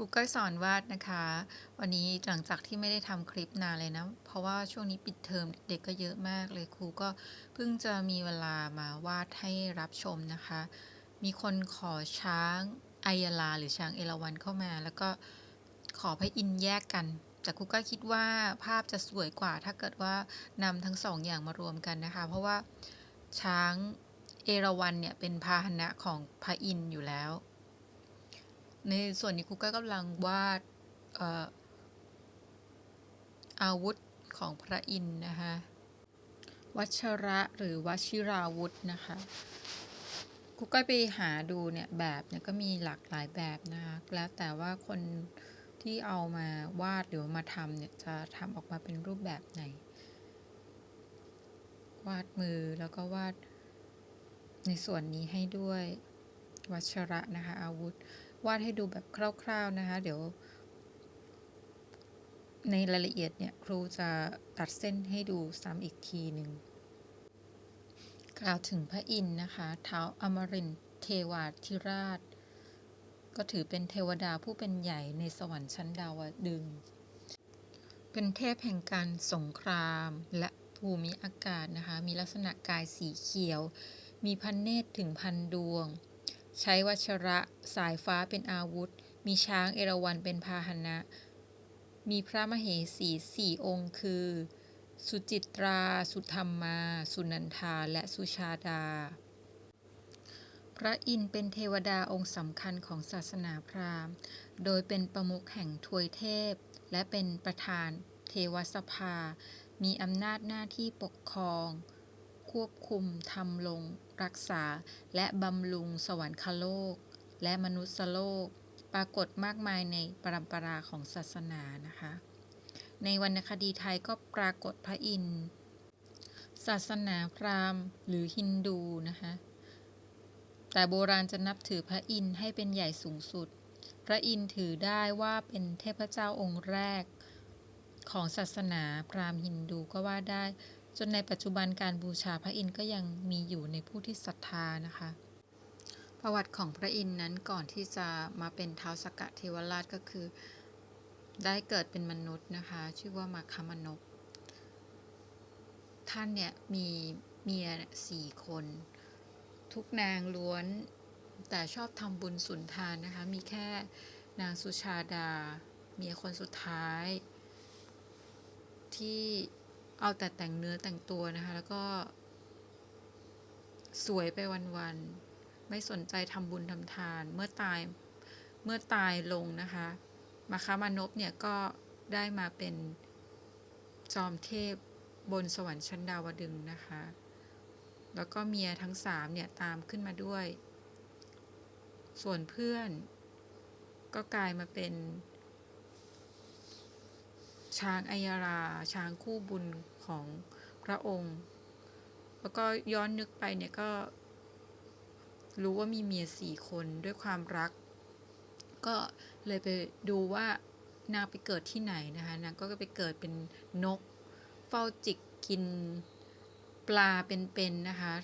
รูก้อยสอนวาดนะคะ วันนี้หลังจากที่ไม่ได้ทำคลิปนานเลยนะ เพราะว่าช่วงนี้ปิดเทอมเด็กก็เยอะมากเลยครูก็เพิ่งจะมีเวลามาวาดให้รับชมนะคะ มีคนขอช้างไอยาลาหรือช้างเอราวัณเข้ามา แล้วก็ขอพระอินแยกกัน แต่ครูก็คิดว่าภาพจะสวยกว่า ถ้าเกิดว่านำทั้งสองอย่างมารวมกันนะคะ เพราะว่าช้างเอราวัณเนี่ยเป็นพาหนะของพระอินอยู่แล้ว ในส่วนนี้ครูก็กำลังวาดเอ่ออาวุธของพระอินทร์นะคะวัชระหรือวชิราวุธนะคะครูก็ไปหาดูเนี่ยแบบเนี่ยก็มีหลากหลายแบบนะคะแล้วแต่ว่าคนที่เอามาวาดหรือมาทำเนี่ยจะทำออกมาเป็นรูปแบบไหน วาดมือแล้วก็วาดในส่วนนี้ให้ด้วยวัชระนะคะอาวุธ วาดให้ดูแบบคร่าวๆนะคะ เดี๋ยว ในรายละเอียดเนี่ยครูจะตัดเส้นให้ดูซ้ำอีกทีหนึ่งกล่าวถึงพระอินทร์นะคะ เท้าอมรินเทวาธิราช ก็ถือเป็นเทวดาผู้เป็นใหญ่ในสวรรค์ชั้นดาวดึง เป็นเทพแห่งการสงครามและภูมิอากาศนะคะ มีลักษณะกายสีเขียว มีพันเนตรถึงพันดวง ใช้วัชระสายฟ้าเป็นอาวุธ มีช้างเอราวัณเป็นพาหนะ มีพระมเหสีสี่องค์คือ สุจิตรา สุธรรมา สุนันทา และสุชาดา พระอินเป็นเทวดาองค์สำคัญของศาสนาพราหมณ์ โดยเป็นประมุขแห่งทวยเทพ และเป็นประธานเทวสภา มีอำนาจหน้าที่ปกครอง ควบคุมทำลง รักษา และบำรุงสวรรคโลก และมนุษยโลก ปรากฏมากมายในปรัมปราของศาสนานะคะ ในวรรณคดีไทยก็ปรากฏพระอินทร์ศาสนาพราหมณ์หรือฮินดูนะคะแต่โบราณจะนับถือพระอินทร์ให้เป็นใหญ่สูงสุด พระอินทร์ถือได้ว่าเป็นเทพเจ้าองค์แรกของศาสนาพราหมณ์ฮินดูก็ว่าได้ จนในปัจจุบันการบูชาพระอินทร์ก็ยังมีอยู่ในผู้ที่ศรัทธานะคะ ประวัติของพระอินทร์นั้นก่อนที่จะมาเป็นเท้าวสกกะเทวราชก็คือ ได้เกิดเป็นมนุษย์นะคะ ชื่อว่ามาคามนกท่านเนี่ยมีเมียสี่คน ทุกนางล้วนแต่ชอบทำบุญสุนทานนะคะ มีแค่นางสุชาดา เมียคนสุดท้าย ที่ เอาแต่แต่งเนื้อแต่งตัวนะคะ แล้วก็ สวยไปวันๆ ไม่สนใจทำบุญทำทาน เมื่อตาย เมื่อตายลงนะคะ มาคามานพเนี่ยก็ได้มาเป็นจอมเทพบนสวรรค์ชั้นดาวดึงนะคะ แล้วก็เมียทั้งสามเนี่ยตามขึ้นมาด้วย ส่วนเพื่อนก็กลายมาเป็น ช้างอัยรา ช้างคู่บุญ ของพระองค์ แล้วก็ย้อนนึกไปเนี่ยก็ รู้ว่ามีเมียสี่คนด้วยความรัก ก็เลยไปดูว่านางไปเกิดที่ไหนนะคะนางก็ไปเกิดเป็นนก เฝ้าจิกกินปลาเป็นๆนะคะ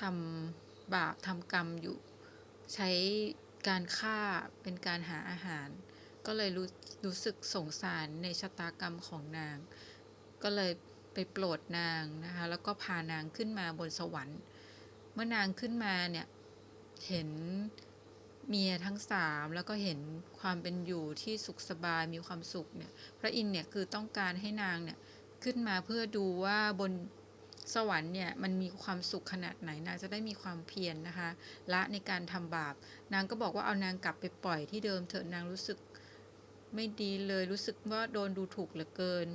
ทำบาปทำกรรมอยู่ ใช้การฆ่าเป็นการหาอาหาร ก็เลยรู้รู้สึกสงสารในชะตากรรมของนาง ก็เลยไปโปรดนางนะคะ แล้วก็พานางขึ้นมาบนสวรรค์ เมื่อนางขึ้นมาเนี่ยเห็นเมียทั้งสามแล้วก็เห็นความเป็นอยู่ที่สุขสบายมีความสุขเนี่ย พระอินเนี่ยคือต้องการให้นางเนี่ยขึ้นมาเพื่อดูว่าบนสวรรค์เนี่ยมันมีความสุขขนาดไหนนางจะได้มีความเพียรนนะคะละในการทำบาป นางก็บอกว่าเอานางกลับไปปล่อยที่เดิมเถอะนางรู้สึกไม่ดีเลยรู้สึกว่าโดนดูถูกเหลือเกิน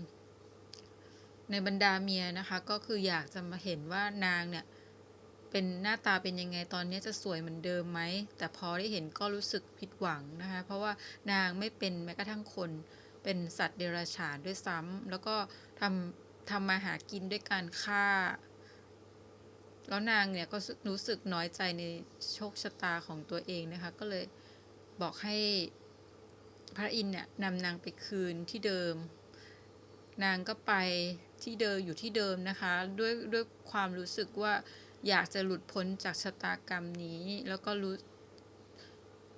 ในบรรดาเมียนะคะ ก็คืออยากจะมาเห็นว่านางเนี่ย เป็นหน้าตาเป็นยังไงตอนนี้จะสวยเหมือนเดิมไหม แต่พอได้เห็นก็รู้สึกผิดหวังนะคะ เพราะว่านางไม่เป็นแม้กระทั่งคน เป็นสัตว์เดรัจฉานด้วยซ้ำแล้วก็ทำทำมาหากินด้วยการฆ่า แล้วนางเนี่ยก็รู้สึกน้อยใจในโชคชะตาของตัวเองนะคะ ก็เลยบอกให้พระอินทร์เนี่ยนำนางไปคืนที่เดิม นางก็ไป ที่เดิมอยู่ที่เดิมนะคะ ด้วยด้วยความรู้สึกว่าอยากจะหลุดพ้นจากชะตากรรมนี้ แล้วก็รู้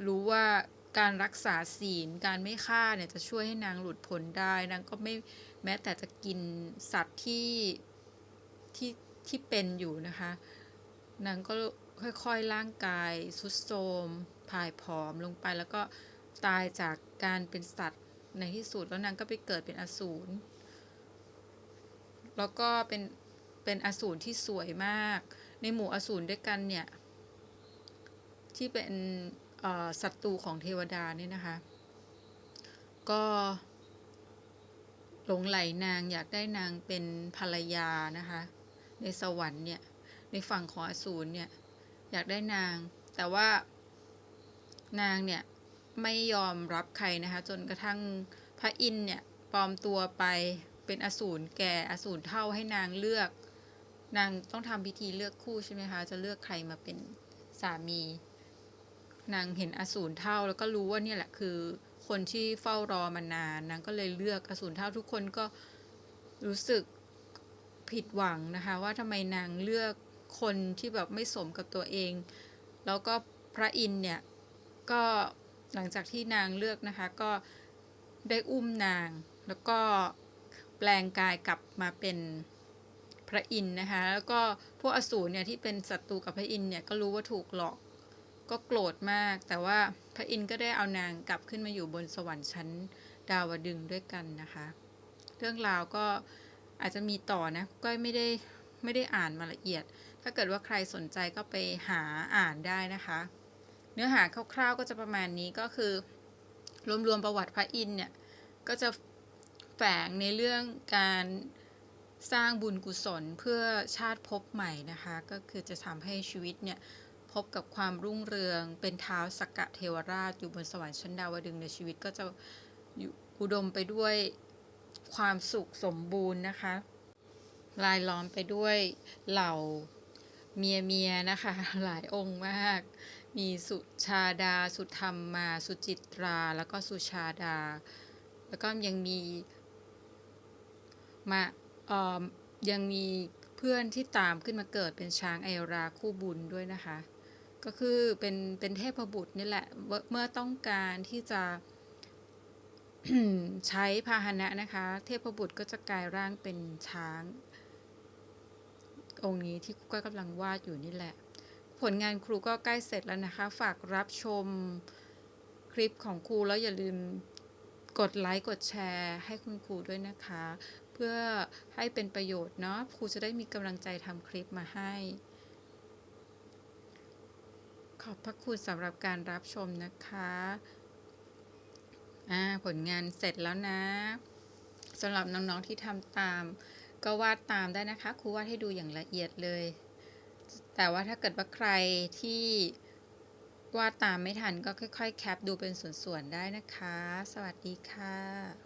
รู้ว่าการรักษาศีลการไม่ฆ่าเนี่ยจะช่วยให้นางหลุดพ้นได้นางก็ไม่แม้แต่จะกินสัตว์ที่ที่ที่เป็นอยู่นะคะ นางก็ค่อยๆร่างกายสุดโทมผายผอมลงไปแล้วก็ตายจากการเป็นสัตว์ในที่สุดแล้วนางก็ไปเกิดเป็นอสูร แล้วก็เป็นเป็นอสูรที่สวยมาก ในหมู่อสูรด้วยกันเนี่ย ที่เป็นศัตรูของเทวดาเนี่ยนะคะ ก็หลงไหลนางอยากได้นางเป็นภรรยานะคะ ในสวรรค์เนี่ย ในฝั่งของอสูรเนี่ย อยากได้นาง แต่ว่านางเนี่ยไม่ยอมรับใครนะคะ จนกระทั่งพระอินทร์เนี่ยปลอมตัวไป เป็นอสูรแก่อสูรเท่าให้นางเลือก นางต้องทำพิธีเลือกคู่ใช่ไหมคะ จะเลือกใครมาเป็นสามี นางเห็นอสูรเท่าแล้วก็รู้ว่าเนี่ยแหละคือคนที่เฝ้ารอมานานนางก็เลยเลือกอสูรเท่าทุกคนก็รู้สึกผิดหวังนะคะ ว่าทำไมนางเลือกคนที่แบบไม่สมกับตัวเอง แล้วก็พระอินเนี่ยก็หลังจากที่นางเลือกนะคะก็ได้อุ้มนางแล้วก็ ปลงกายกลับมาเป็นพระอินทร์นะคะ แล้วก็พวกอสูรเนี่ยที่เป็นศัตรูกับพระอินทร์เนี่ยก็รู้ว่าถูกหลอก ก็โกรธมาก แต่ว่าพระอินทร์ก็ได้เอานางกลับขึ้นมาอยู่บนสวรรค์ชั้นดาวดึงด้วยกันนะคะ เรื่องราวก็อาจจะมีต่อนะก็ไม่ได้ไม่ได้อ่านมาละเอียด ถ้าเกิดว่าใครสนใจก็ไปหาอ่านได้นะคะ เนื้อหาคร่าวๆก็จะประมาณนี้ก็คือ รวมๆประวัติพระอินทร์เนี่ยก็จะ แฝงในเรื่องการสร้างบุญกุศลเพื่อชาติภพใหม่นะคะ ก็คือจะทำให้ชีวิตเนี่ยพบกับความรุ่งเรือง เป็นเท้าสกกะเทวราชอยู่บนสวรรค์ชั้นดาวดึงในชีวิตก็จะอุดมไปด้วยความสุขสมบูรณ์นะคะรายล้อมไปด้วยเหล่าเมียเมียนะคะ หลายองค์มาก มีสุชาดา สุธรรมมา สุจิตรา แล้วก็สุชาดา แล้วก็ยังมี มาเอ่อยังมีเพื่อนที่ตามขึ้นมาเกิดเป็นช้างไอราคู่บุญด้วยนะคะ ก็คือเป็นเป็นเทพบุตรนี่แหละเมื่อต้องการที่จะใช้พาหนะนะคะ เทพบุตรก็จะกลายร่างเป็นช้าง องค์นี้ที่ครูก็กำลังวาดอยู่นี่แหละ ผลงานครูก็ใกล้เสร็จแล้วนะคะ ฝากรับชมคลิปของครูแล้วอย่าลืม กดไลค์กดแชร์ให้คุณครูด้วยนะคะ เพื่อให้เป็นประโยชน์เนาะครูจะได้มีกำลังใจทำคลิปมาให้ ขอบพระคุณสำหรับการรับชมนะคะอ่าผลงานเสร็จแล้วนะสำหรับน้องๆที่ทำตาม ก็วาดตามได้นะคะครูวาดให้ดูอย่างละเอียดเลย แต่ว่าถ้าเกิดว่าใครที่ ว่าตามไม่ทันก็ค่อยๆ แคปดูเป็นส่วนๆ ได้นะคะ สวัสดีค่ะ